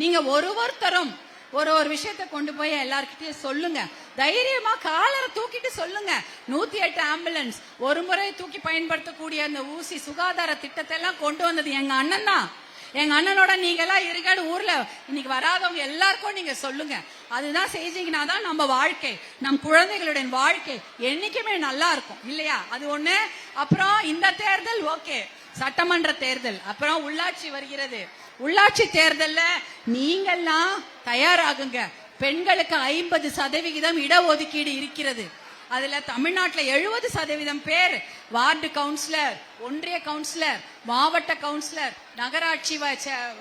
நீங்க ஒரு ஒருத்தரும் ஒரு ஒரு விஷயத்த கொண்டு போய் எல்லார்கிட்டயும் சொல்லுங்க. தைரியமா காலரை தூக்கிட்டு சொல்லுங்க. நூத்தி எட்டு ஆம்புலன்ஸ் ஒரு முறை தூக்கி பயன்படுத்தக்கூடிய அந்த ஊசி சுகாதார திட்டத்தை எல்லாம் கொண்டு வந்தது எங்க அண்ணன் தான். எங்க அண்ணனோட நீங்க எல்லாம் இருக்காடு ஊர்ல இன்னைக்கு வராதவங்க எல்லாருக்கும் நீங்க சொல்லுங்க. அதுதான் செஞ்சீங்கன்னா தான் நம்ம வாழ்க்கை. நம் குழந்தைகளுடைய வாழ்க்கை என்னைக்குமே நல்லா இருக்கும். இல்லையா? அது ஒண்ணு. அப்புறம் இந்த தேர்தல் ஓகே. சட்டமன்ற தேர்தல். அப்புறம் உள்ளாட்சி வருகிறது. உள்ளாட்சி தேர்தல்ல நீங்கள்லாம் தயாராகுங்க. பெண்களுக்கு ஐம்பது சதவிகிதம் இடஒதுக்கீடு இருக்கிறது. அதுல தமிழ்நாட்டில் எழுபது சதவீதம் பேர் வார்டு கவுன்சிலர் ஒன்றிய கவுன்சிலர் மாவட்ட கவுன்சிலர் நகராட்சி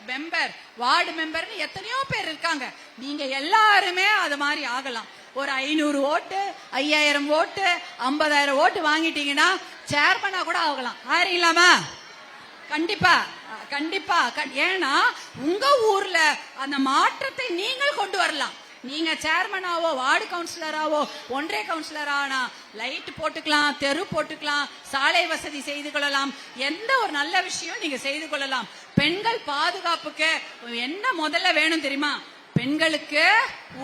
மெம்பர் வார்டு மெம்பர்னு எத்தனையோ பேர் இருக்காங்க. நீங்க எல்லாருமே அது மாதிரி ஆகலாம். ஒரு ஐநூறு ஓட்டு ஐயாயிரம் ஓட்டு ஐம்பதாயிரம் ஓட்டு வாங்கிட்டீங்கன்னா சேர்மனா கூட ஆகலாம். ஆறீங்களாமா கண்டிப்பா கண்டிப்பா. ஏன்னா உங்க ஊர்ல அந்த மாற்றத்தை நீங்கள் கொண்டு வரலாம். நீங்க சேர்மனாவோ வார்டு கவுன்சிலராவோ ஒன்றிய கவுன்சிலரானா லைட் போட்டுக்கலாம் தெரு போட்டுக்கலாம் சாலை வசதி செய்து கொள்ளலாம். எந்த ஒரு நல்ல விஷயம் நீங்க செய்து கொள்ளலாம். பெண்கள் பாதுகாப்புக்கு என்ன முதல்ல வேணும் தெரியுமா? பெண்களுக்கு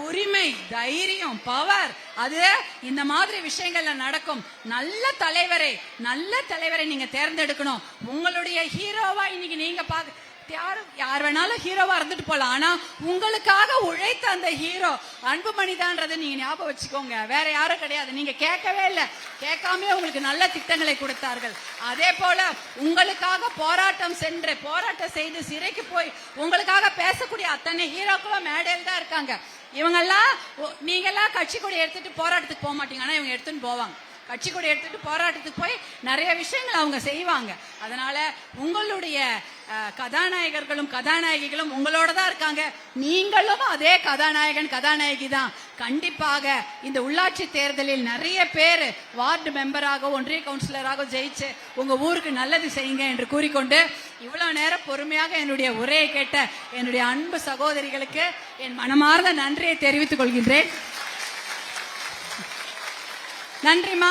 உரிமை தைரியம் பவர் அது இந்த மாதிரி விஷயங்கள்ல நடக்கும். நல்ல தலைவரை நல்ல தலைவரை நீங்க தேர்ந்தெடுக்கணும். உங்களுடைய ஹீரோவா இன்னைக்கு நீங்க பாக்க யார் யார் வேணாலும் ஹீரோவா இருந்துட்டு போலாம். ஆனா உங்களுக்காக உழைத்த அந்த ஹீரோ அன்புமணி தான்றதை நீங்க ஞாபகம் வச்சுக்கோங்க. வேற யாரும் கிடையாது. நீங்க கேட்கவே இல்லை. கேட்காம உங்களுக்கு நல்ல திட்டங்களை கொடுத்தார்கள். அதே போல உங்களுக்காக போராட்டம் சென்று போராட்டம் செய்து சிறைக்கு போய் உங்களுக்காக பேசக்கூடிய அத்தனை ஹீரோக்களும் மேடையில் தான் இருக்காங்க. இவங்கெல்லாம் ஒ- நீங்கெல்லாம் கட்சி கொடி எடுத்துட்டு போராட்டத்துக்கு போக மாட்டீங்க. ஆனா இவங்க எடுத்துன்னு போவாங்க. கட்சி கொடி எடுத்துட்டு போராட்டத்துக்கு போய் நிறைய விஷயங்கள் அவங்க செய்வாங்க. அதனால உங்களுடைய கதாநாயகர்களும் கதாநாயகிகளும் உங்களோட தான் இருக்காங்க. நீங்களும் அதே கதாநாயகன் கதாநாயகி தான். கண்டிப்பாக இந்த உள்ளாட்சி தேர்தலில் நிறைய பேர் வார்டு மெம்பராக ஒன்றிய கவுன்சிலராக ஜெயிச்சு உங்க ஊருக்கு நல்லது செய்யுங்க என்று கூறிக்கொண்டு இவ்வளவு நேரம் பொறுமையாக என்னுடைய உரையை கேட்ட என்னுடைய அன்பு சகோதரிகளுக்கு என் மனமார்ந்த நன்றியை தெரிவித்துக் கொள்கின்றேன். நன்றிமா